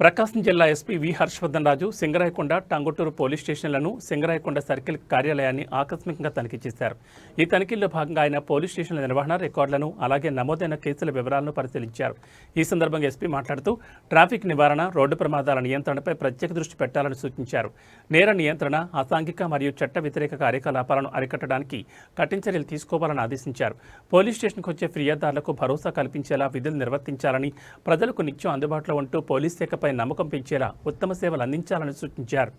ప్రకాశం జిల్లా SP V Harshavardhan Raju Singarayakonda Tanguturu police స్టేషన్లను Singarayakonda circle కార్యాలయాన్ని ఆకస్మికంగా తనిఖీ చేశారు. ఈ తనిఖీల్లో భాగంగా ఆయన పోలీస్ స్టేషన్ల నిర్వహణ రికార్డులను అలాగే నమోదైన కేసుల వివరాలను పరిశీలించారు. ఈ సందర్భంగా ఎస్పీ మాట్లాడుతూ ట్రాఫిక్ నివారణ రోడ్డు ప్రమాదాల నియంత్రణపై ప్రత్యేక దృష్టి పెట్టాలని సూచించారు. నేర నియంత్రణ అసాంఘిక మరియు చట్ట వ్యతిరేక కార్యకలాపాలను అరికట్టడానికి కఠిన చర్యలు తీసుకోవాలని ఆదేశించారు. పోలీస్ స్టేషన్కు వచ్చే ఫిర్యాదుదారులకు భరోసా కల్పించేలా విధులు నిర్వర్తించాలని ప్రజలకు నిత్యం అందుబాటులో ఉంటూ పోలీస్ శాఖ పై నమ్మకం పెంచేలా ఉత్తమ సేవలు అందించాలని సూచించారు